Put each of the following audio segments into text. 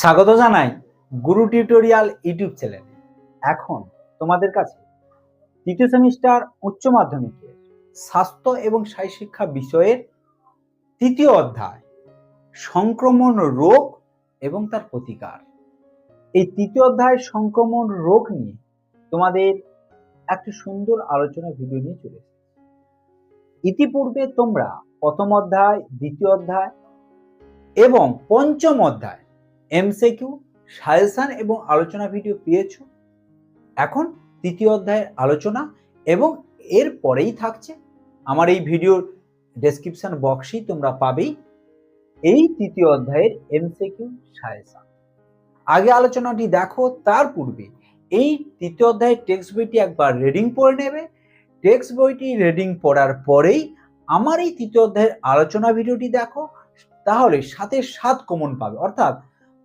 স্বাগত জানাই গুরু tutorial YouTube চ্যানেলে। এখন তোমাদের কাছে তৃতীয় সেমিস্টার উচ্চ মাধ্যমিকের স্বাস্থ্য এবং শারীর শিক্ষা বিষয়ের তৃতীয় অধ্যায়, সংক্রমণ রোগ এবং তার প্রতিকার। এই তৃতীয় অধ্যায় সংক্রমণ রোগ নিয়ে তোমাদের একটি সুন্দর আলোচনা ভিডিও নিয়ে চলে ইতিপূর্বে তোমরা প্রথম অধ্যায়, দ্বিতীয় অধ্যায় এবং পঞ্চম অধ্যায় এমসিকিউ, সাজেশন এবং আলোচনা ভিডিও পেয়েছ? এখন তৃতীয় অধ্যায়ের আলোচনা এবং এর পরেই থাকছে আমার এই ভিডিওর ডেসক্রিপশন বক্সেই তোমরা পাবেই এই তৃতীয় অধ্যায়ের এমসিকিউ, সাজেশন। আগে আলোচনাটি দেখো, তার পূর্বে এই তৃতীয় অধ্যায়ের টেক্সট বইটি একবার রিডিং পড়ে নেবে। টেক্সট বইটি রিডিং পড়ার পরেই আমার এই তৃতীয় অধ্যায়ের আলোচনা ভিডিওটি দেখো, তাহলে সাথে সাত কমন পাবে। অর্থাৎ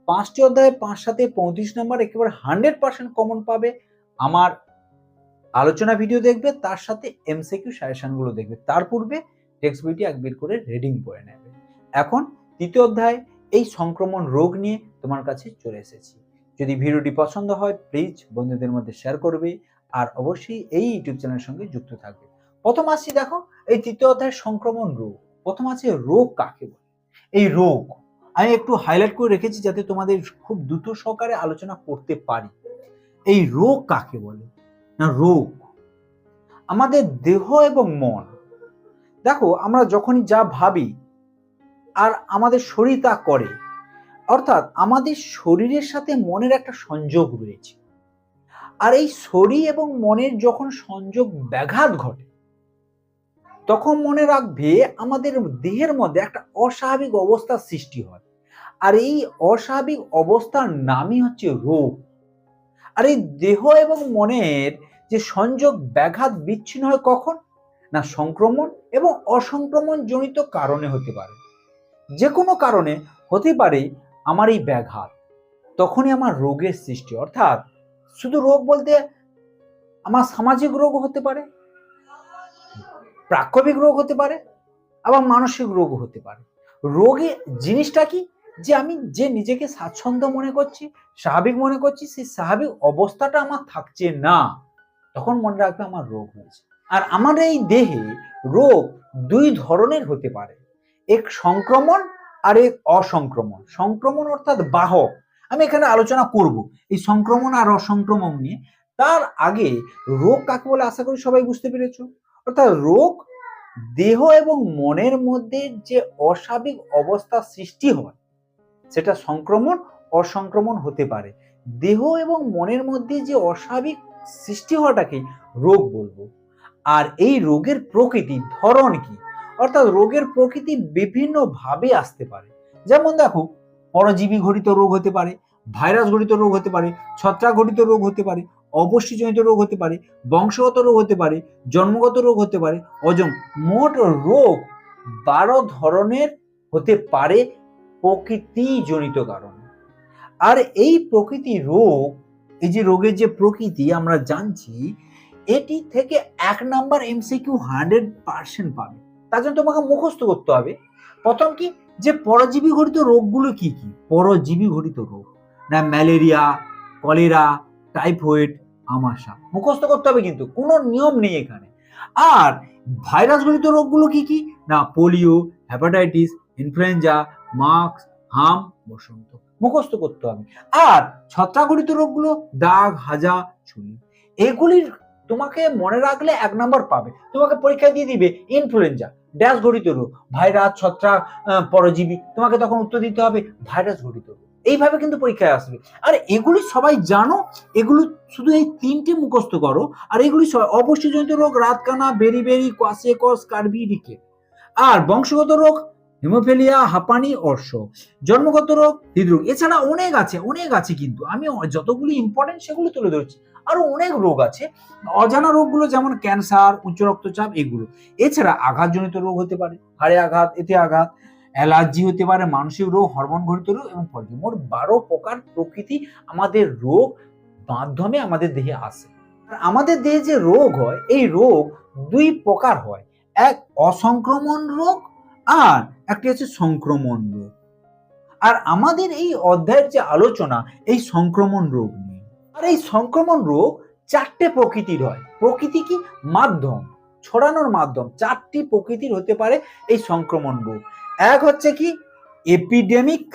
পাঁচটি অধ্যায়ে পাঁচ সাথে পঁয়ত্রিশ নম্বর একেবারে হান্ড্রেড পার্সেন্ট কমন পাবে। আমার আলোচনা ভিডিও দেখবে, তার সাথে এমসিকিউ সাজেশনগুলো দেখবে। তার পূর্বে টেক্সট বইটি একবার করে রিডিং করে নেবে। এখন তৃতীয় অধ্যায়, এই সংক্রমণ রোগ নিয়ে তোমার কাছে চলে এসেছি। যদি ভিডিওটি পছন্দ হয় প্লিজ বন্ধুদের মধ্যে শেয়ার করবে আর অবশ্যই এই ইউটিউব চ্যানেলের সঙ্গে যুক্ত থাকবে। প্রথম আসছি দেখো, এই তৃতীয় অধ্যায় সংক্রমণ রোগ। প্রথম আছে রোগ কাকে বলে? এই রোগ আমি একটু হাইলাইট করে রেখেছি যাতে তোমাদের খুব দ্রুত সহকারে আলোচনা করতে পারি। এই রোগ কাকে বলে? না, রোগ। আমাদের দেহ এবং মন। দেখো, আমরা যখনই যা ভাবি আর আমাদের শরীর তা করে, অর্থাৎ আমাদের শরীরের সাথে মনের একটা সংযোগ রয়েছে। আর এই শরীর এবং মনের যখন সংযোগ ব্যাঘাত ঘটে তখন মনে রাখবে আমাদের দেহের মধ্যে একটা অস্বাভাবিক অবস্থার সৃষ্টি হয়। আর এই অস্বাভাবিক অবস্থার নামই হচ্ছে রোগ। আর এই দেহ এবং মনের যে সংযোগ ব্যাঘাত বিচ্ছিন্ন হয় কখন? না সংক্রমণ এবং অসংক্রমণ জনিত কারণে হতে পারে। যে কোনো কারণে হতে পারে আমার এই ব্যাঘাত। তখনই আমার রোগের সৃষ্টি। অর্থাৎ শুধু রোগ বলতে আমার সামাজিক রোগ হতে পারে প্রাক্ষবিক রোগ হতে পারে, আবার মানসিক রোগ হতে পারে। রোগে জিনিসটা কি? যে আমি যে নিজেকে স্বাচ্ছন্দ্য মনে করছি, স্বাভাবিক মনে করছি, সেই স্বাভাবিক অবস্থাটা আমার থাকছে না, তখন মনে রাখবে আমার রোগ হয়েছে। আর আমার এই দেহে রোগ দুই ধরনের হতে পারে, এক সংক্রমণ আর এক অসংক্রমণ। সংক্রমণ অর্থাৎ বাহক। আমি এখানে আলোচনা করব এই সংক্রমণ আর অসংক্রমণ নিয়ে। তার আগে রোগ কাকে বলে আশা করি সবাই বুঝতে পেরেছ। অর্থাৎ রোগ দেহ এবং মনের মধ্যে যে অস্বাভাবিক অবস্থা সৃষ্টি হয়, সেটা সংক্রমণ, অসংক্রমণ হতে পারে। দেহ এবং মনের মধ্যে যে অস্বাভাবিক সৃষ্টি হওয়াটাকে রোগ বলব। আর এই রোগের প্রকৃতি ধরন কি? অর্থাৎ রোগের প্রকৃতি বিভিন্ন ভাবে আসতে পারে। যেমন দেখো, পরজীবী ঘটিত রোগ হতে পারে, ভাইরাস ঘটিত রোগ হতে পারে, ছত্রাক ঘটিত রোগ হতে পারে অপুষ্টিজনিত রোগ হতে পারে, বংশগত রোগ হতে পারে, জন্মগত রোগ হতে পারে অজম মোট রোগ বারো ধরনের হতে পারে প্রকৃতিজনিত কারণ। আর এই প্রকৃতি রোগ, এই যে রোগের যে প্রকৃতি আমরা জানছি, এটি থেকে এক নাম্বার এমসিকিউ হান্ড্রেড পার্সেন্ট পাবে। তার জন্য তোমাকে মুখস্থ করতে হবে। প্রথম কি? যে পরজীবী ঘটিত রোগগুলো কি কি? পরজীবী ঘটিত রোগ। না, ম্যালেরিয়া, কলেরা টাইফয়েড আমাশা মুখস্থ করতে হবে কিন্তু, কোনো নিয়ম নেই এখানে। আর ভাইরাস ঘটিত রোগগুলো কি কি? না, পোলিও হ্যাপাটাইটিস ইনফ্লুয়েঞ্জা মাস্ক হাম, বসন্ত। মুখস্থ করতে হবে। আর ছত্রাকঘটিত রোগগুলো, দাগ, হাজা ছুলি এগুলির তোমাকে মনে রাখলে এক নম্বর পাবে। তোমাকে পরীক্ষা দিয়ে দিবে, ইনফ্লুয়েঞ্জা ড্যাশ ঘটিত রোগ, ভাইরাস, ছত্রাক পরজীবী। তোমাকে তখন উত্তর দিতে হবে ভাইরাস ঘটিত রোগ। এইভাবে কিন্তু পরীক্ষায় আসবে। আর এগুলি সবাই জানো, এগুলো শুধু এই তিনটে মুখস্থ করো, আর এগুলি অপুষ্টিজনিত রোগ, রাতকানা, বেরি বেরি কস, কার্বি, ডিকে। আর বংশগত রোগ, হিমোফেলিয়া, হাঁপানি, অর্শ। জন্মগত রোগ, হৃদরোগ, এছাড়া অনেক আছে অনেক আছে কিন্তু আমি যতগুলি ইম্পর্টেন্ট সেগুলো তুলে ধরছি। আরও অনেক রোগ আছে, অজানা রোগগুলো যেমন ক্যান্সার, উচ্চ রক্তচাপ, এগুলো। এছাড়া আঘাতজনিত রোগ হতে পারে, হাড়ে আঘাত, এতে আঘাত অ্যালার্জি হতে পারে, মানসিক রোগ, হরমোন ঘটিত রোগ এবং পরজীবী মোট বারো প্রকার প্রকৃতি আমাদের রোগ মাধ্যমে আমাদের দেহে আসে। আমাদের দেহে যে রোগ হয়, এই রোগ দুই প্রকার হয়। এক অসংক্রমণ রোগ আর একটি হচ্ছে সংক্রমণ রোগ। আর আমাদের এই অধ্যায়ের যে আলোচনা, এই সংক্রমণ রোগ নিয়ে। আর এই সংক্রমণ রোগ চারটে প্রকৃতির হয়। প্রকৃতি কি? মাধ্যম। ছড়ানোর মাধ্যম। চারটি প্রকৃতির হতে পারে এই সংক্রমণ রোগ। এক হচ্ছে কি? এপিডেমিক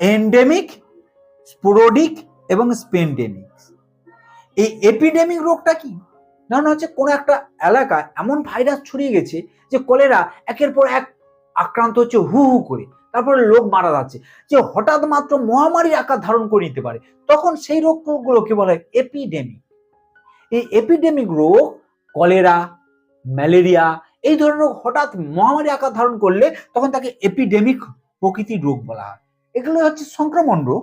এন্ডেমিক স্পোরোডিক এবং স্পেন্ডেমিক এই এপিডেমিক রোগটা কি? ধরুন হচ্ছে কোনো একটা এলাকায় এমন ভাইরাস ছড়িয়ে গেছে যে কলেরা একের পর এক আক্রান্ত হচ্ছে হু হু করে। তারপরে লোক মারা যাচ্ছে। যে হঠাৎ মাত্র মহামারীর আকার ধারণ করে নিতে পারে, তখন সেই রোগগুলোকে বলা হয় এপিডেমিক এই এপিডেমিক রোগ কলেরা, ম্যালেরিয়া এই ধরনের হঠাৎ মহামারী আকার ধারণ করলে তখন তাকে এপিডেমিক প্রকৃতির রোগ বলা হয়। এগুলো হচ্ছে সংক্রমণ রোগ।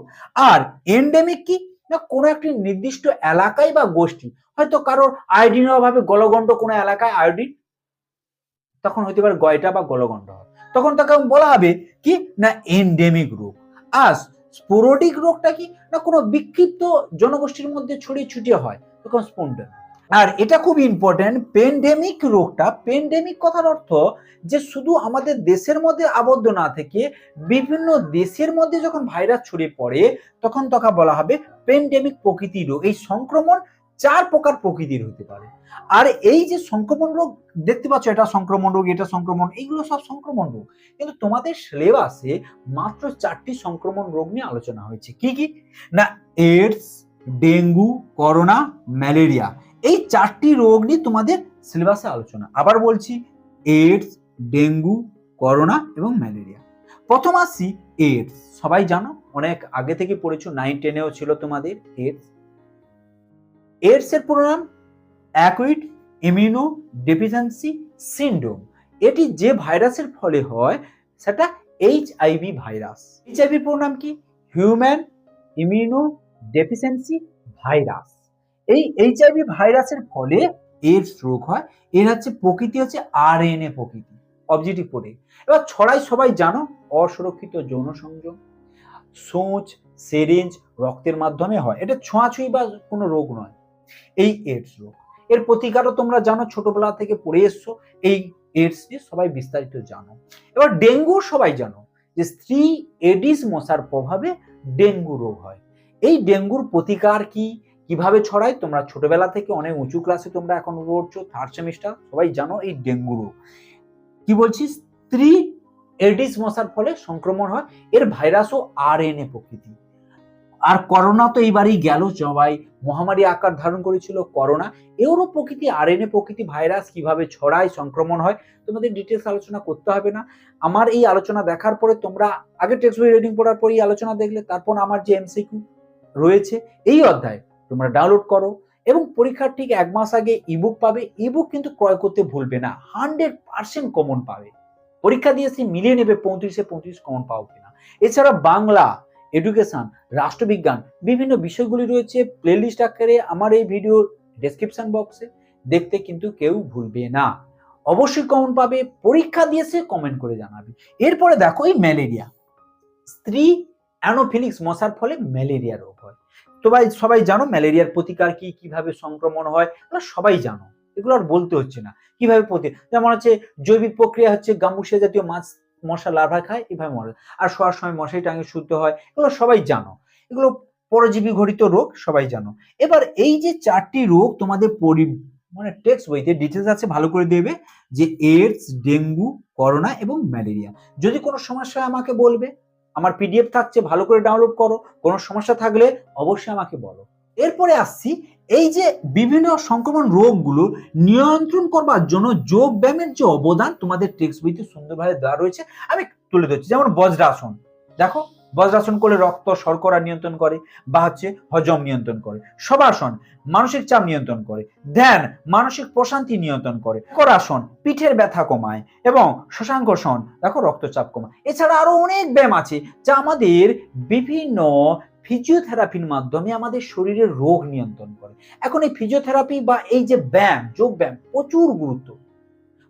আর এন্ডেমিক কি? না, কোনো একটি নির্দিষ্ট এলাকায় বা গোষ্ঠী। হয়তো কারোর আয়োডিনের অভাবে গলগণ্ড কোনো এলাকায় আয়োডিন তখন হতে পারে গয়টা বা গলগণ্ড। তখন তাকে বলা হবে কি? না এন্ডেমিক রোগ। আর স্পোরোডিক রোগটা কি? না, কোনো বিক্ষিপ্ত জনগোষ্ঠীর মধ্যে ছড়িয়ে ছিটিয়ে হয়, তখন স্পন্ডেন আর এটা খুব ইম্পর্টেন্ট পেন্ডেমিক রোগটা পেন্ডেমিক কথার অর্থ যে শুধু আমাদের দেশের মধ্যে আবদ্ধ না থেকে বিভিন্ন দেশের মধ্যে যখন ভাইরাস ছড়িয়ে পড়ে, তখন তখন বলা হবে পেন্ডেমিক প্রকৃতির রোগ। এই সংক্রমণ চার প্রকার প্রকৃতির হতে পারে। আর এই যে সংক্রমণ রোগ, দেখতে পাচ্ছ এটা সংক্রমণ রোগ, এটা সংক্রমণ এইগুলো সব সংক্রমণ রোগ। কিন্তু তোমাদের সিলেবাসে মাত্র চারটি সংক্রমণ রোগ নিয়ে আলোচনা হয়েছে। কি কি? না এইডস ডেঙ্গু, করোনা, ম্যালেরিয়া। এই চারটি রোগ নিয়ে তোমাদের সিলেবাসে আলোচনা। আবার বলছি এইডস ডেঙ্গু, করোনা এবং ম্যালেরিয়া। প্রথম আসি এইডস সবাই জানো, অনেক আগে থেকে পড়েছো নাইন টেনেও ছিল তোমাদের এইডস এইডস এর পুরো নাম অ্যাকুইড ইমিউনো ডেফিসিয়েন্সি সিন্ড্রোম এটি যে ভাইরাসের ফলে হয়, সেটা H I V virus H I V পুরো নাম কি? হিউম্যান ইমিউনো ডেফিসিয়েন্সি ভাইরাস এই এইচআইভি ভাইরাসের ফলে এইডস রোগ হয়। এর হচ্ছে প্রকৃতি হচ্ছে আর প্রকৃতি অবজেক্টিভ পড়ে এবার ছড়াই সবাই জানো, অসুরক্ষিত যৌন সংযোগ, সোচ সেরেঞ্জ রক্তের মাধ্যমে হয়। এটা ছোঁয়াছুঁই বা কোনো রোগ নয়, এই এইডস রোগ এর প্রতিকারও তোমরা জানো, ছোটবেলা থেকে পড়ে এসছো, এই এইডস নিয়ে সবাই বিস্তারিত জানো। এবার ডেঙ্গু সবাই জানো, যে স্ত্রী এডিস মশার প্রভাবে ডেঙ্গু রোগ হয়। এই ডেঙ্গুর প্রতিকার কি? কীভাবে ছড়ায়? তোমরা ছোটবেলা থেকে অনেক উঁচু ক্লাসে তোমরা এখন পড়ছো থার্ড সেমিস্টার সবাই জানো এই ডেঙ্গু রোগ কি বলছি? স্ত্রী এডিস মশার ফলে সংক্রমণ হয়, এর ভাইরাসও আর এন এ প্রকৃতি। আর করোনা তো এইবারই গেল সবাই মহামারী আকার ধারণ করেছিল করোনা। এরও প্রকৃতি আর এন এ প্রকৃতি ভাইরাস কীভাবে ছড়ায়, সংক্রমণ হয়, তোমাদের ডিটেলস আলোচনা করতে হবে না। আমার এই আলোচনা দেখার পরে তোমরা আগে টেক্সট বই রিডিং পড়ার পর এই আলোচনা দেখলে, তারপর আমার যে এমসিকিউ রয়েছে, এই অধ্যায় তোমরা ডাউনলোড করো এবং পরীক্ষার ঠিক এক মাস আগে ইবুক পাবে। ইবুক কিন্তু ক্রয় করতে ভুলবে না। হান্ড্রেড পার্সেন্ট কমন পাবে। পরীক্ষা দিয়ে সে মিলিয়ে নেবে পঁয়ত্রিশে পঁয়ত্রিশ কমন পাও কিনা। এছাড়া বাংলা এডুকেশন রাষ্ট্রবিজ্ঞান, বিভিন্ন বিষয়গুলি রয়েছে। প্লেলিস্ট আকারে আমার এই ভিডিও ডেসক্রিপশন বক্সে দেখতে কিন্তু কেউ ভুলবে না। অবশ্যই কমন পাবে। পরীক্ষা দিয়ে সে কমেন্ট করে জানাবে। এরপরে দেখো এই ম্যালেরিয়া। স্ত্রী অ্যানোফিলিক্স মশার ফলে ম্যালেরিয়া রোগ হয়। সবাই সবাই জানো ম্যালেরিয়ার প্রতিকার কি, কীভাবে সংক্রমণ হয়? সবাই জানো। এগুলো আর বলতে হচ্ছে না। কীভাবে প্রতি যেমন হচ্ছে জৈবিক প্রক্রিয়া হচ্ছে গামুসিয়া জাতীয় মাছ, মশা, লার্ভা খায়, এভাবে মরে আর শোয়ার সময় মশাই টাঙে শুদ্ধ হয়, এগুলো সবাই জানো। এগুলো পরজীবী ঘটিত রোগ, সবাই জানো। এবার এই যে চারটি রোগ তোমাদের পরি মানে টেক্সট বইতে ডিটেলস আছে, ভালো করে দেবে যে এইডস ডেঙ্গু করোনা এবং ম্যালেরিয়া যদি কোনো সমস্যা আমাকে বলবে আমার পিডিএফ থাকছে, ভালো করে ডাউনলোড করো, কোনো সমস্যা থাকলে অবশ্যই আমাকে বলো। এরপরে আসছি, এই যে বিভিন্ন সংক্রমণ রোগগুলো নিয়ন্ত্রণ করবার জন্য যোগ ব্যায়ামের যে অবদান তোমাদের টেক্সট বইতে সুন্দরভাবে দেওয়া রয়েছে, আমি তুলে ধরছি। যেমন বজ্রাসন, দেখো বজ্রাসন করলে রক্ত শর্করা নিয়ন্ত্রণ করে, বা হচ্ছে হজম নিয়ন্ত্রণ করে। সবাসন মানসিক চাপ নিয়ন্ত্রণ করে। ধ্যান, মানসিক প্রশান্তি নিয়ন্ত্রণ করে। করাসন, পিঠের ব্যথা কমায় এবং শশাঙ্কসন দেখো রক্তচাপ কমায়। এছাড়া আরও অনেক ব্যায়াম আছে, যা আমাদের বিভিন্ন ফিজিওথেরাপির মাধ্যমে আমাদের শরীরের রোগ নিয়ন্ত্রণ করে। এখন এই ফিজিওথেরাপি বা এই যে ব্যায়াম, যোগ ব্যায়াম প্রচুর গুরুত্ব।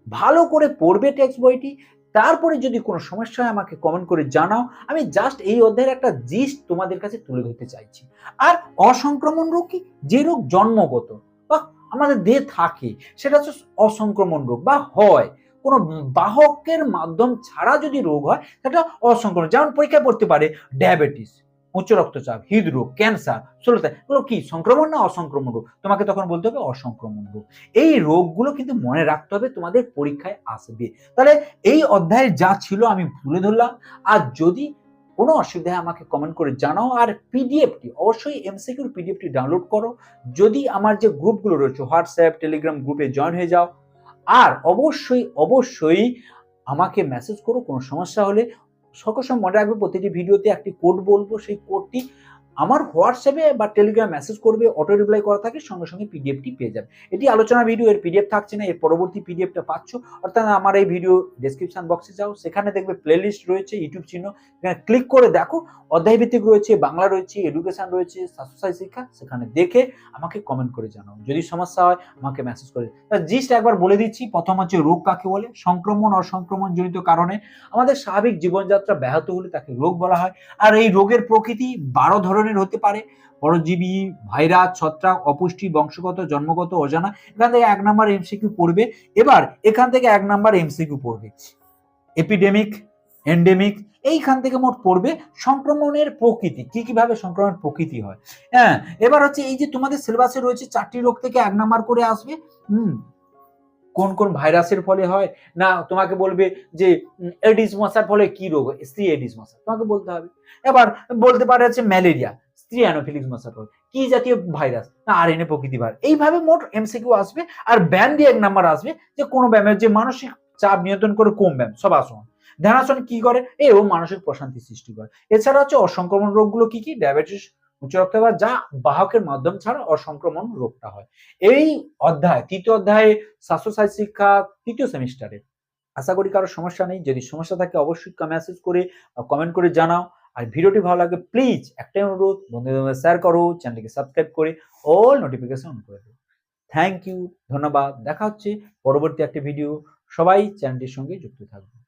ভালো করে পড়বে টেক্সট বইটি তারপরে যদি কোনো সমস্যা হয় আমাকে কমেন্ট করে জানাও। আমি জাস্ট এই অধ্যায়ের একটা জিস্ট তোমাদের কাছে তুলে ধরতে চাইছি। আর অসংক্রমণ রোগ কি? যে রোগ জন্মগত বা আমাদের দেহে থাকে, সেটা হচ্ছে অসংক্রমণ রোগ বা হয়। কোনো বাহকের মাধ্যম ছাড়া যদি রোগ হয়, সেটা অসংক্রমণ। যেমন পরীক্ষায় পড়তে পারে ডায়াবেটিস উচ্চ রক্তচাপ, হৃদরোগ, ক্যান্সার, স্থূলতা, এগুলো কি সংক্রমণ না অসংক্রমণ রোগ? তোমাকে তখন বলতে হবে অসংক্রমণ রোগ। এই রোগগুলো কিন্তু মনে রাখতে হবে তোমাদের পরীক্ষায় আসবে। তাহলে এই অধ্যায়ে যা ছিল আমি তুলে ধরলাম। আর যদি কোনো অসুবিধা হয় আমাকে কমেন্ট করে জানাও। আর পিডিএফটি অবশ্যই এমসিকিউর পিডিএফটি ডাউনলোড করো। যদি আমার যে গ্রুপগুলো রয়েছে হোয়াটসঅ্যাপ টেলিগ্রাম গ্রুপে জয়েন হয়ে যাও। আর অবশ্যই অবশ্যই আমাকে মেসেজ করো, কোনো সমস্যা হলে। সকল সময় মনে রাখবে প্রতিটি ভিডিওতে একটি কোড বলব সেই কোডটি আমার হোয়াটসঅ্যাপে বা টেলিগ্রাম মেসেজ করবে অটো রিপ্লাই করা থাকে, সঙ্গে সঙ্গে পিডিএফটি পেয়ে যাবে। এটি আলোচনা ভিডিও এর পিডিএফ থাকছে না, এর পরবর্তী পিডিএফটা পাচ্ছ। অর্থাৎ আমার এই ভিডিও ডেসক্রিপশন বক্সে যাও, সেখানে দেখবে প্লেলিস্ট রয়েছে ইউটিউব চিহ্ন। এখানে ক্লিক করে দেখো, অধ্যায় ভিত্তিক রয়েছে, বাংলা রয়েছে এডুকেশন রয়েছে, স্বাস্থ্যসাথী শিক্ষা, সেখানে দেখে আমাকে কমেন্ট করে জানাও। যদি সমস্যা হয়, আমাকে মেসেজ করে। জিস্ট একবার বলে দিচ্ছি, প্রথম হচ্ছে রোগ কাকে বলে? সংক্রমণ অসংক্রমণ জনিত কারণে। আমাদের স্বাভাবিক জীবনযাত্রা ব্যাহত হলে তাকে রোগ বলা হয়। আর এই রোগের প্রকৃতি বারো ধরনের হতে পারে। পরজীবী, ভাইরাস, ছত্রাক, অপুষ্টি, বংশগত, জন্মগত, অজানা, এখান থেকে এক নাম্বার এমসিকিউ পড়বে। এবার এখান থেকে এক নাম্বার এমসিকিউ পড়বে। এপিডেমিক, এন্ডেমিক, এইখান থেকে মোট পড়বে সংক্রমণের প্রকৃতি। কি, কীভাবে সংক্রমণের প্রকৃতি হয়? হ্যাঁ এবার হচ্ছে এই যে তোমাদের সিলেবাসে রয়েছে, চারটি রোগ থেকে এক নাম্বার করে আসবে। হুম কোন কোন ভাইরাসের ফলে হয়? না, তোমাকে বলবে যে এডিস মশার ফলে কি রোগ হয়? স্ত্রী এডিস মশা তোমাকে বলতে হবে। এবার বলতে পারে হচ্ছে ম্যালেরিয়া, স্ত্রী অ্যানোফিলিস মশার ফলে। কি জাতীয় ভাইরাস? না আর এনে প্রকৃতি ভাইরাস। এইভাবে মোট এমসিকিউ আসবে আর ব্যায়াম দিয়ে এক নাম্বার আসবে যে, কোনো ব্যায়ামের যে মানসিক চাপ নিয়ন্ত্রণ করে কম ব্যায়াম, সব আসন। ধ্যানাসন কি করে? এ ও মানসিক প্রশান্তি সৃষ্টি করে। এছাড়া হচ্ছে অসংক্রমণ রোগগুলো কি কি? ডায়াবেটিস উচ্চ রক্তচাপ যা বাহকের মাধ্যম ছাড়া অসংক্রমণ রোগটা হয়। এই অধ্যায়, তৃতীয় অধ্যায়ে স্বাস্থ্যসাথী শিক্ষা তৃতীয় সেমিস্টারে। আশা করি কারও সমস্যা নেই। যদি সমস্যা থাকে অবশ্যই মেসেজ করে কমেন্ট করে জানাও। আর ভিডিওটি ভালো লাগে প্লিজ একটাই অনুরোধ, বন্ধুদের শেয়ার করো চ্যানেলকে সাবস্ক্রাইব করে অল নোটিফিকেশন অন করে দেবো থ্যাংক ইউ ধন্যবাদ। দেখা হচ্ছে পরবর্তী একটি ভিডিও সবাই চ্যানেলটির সঙ্গে যুক্ত থাকবে।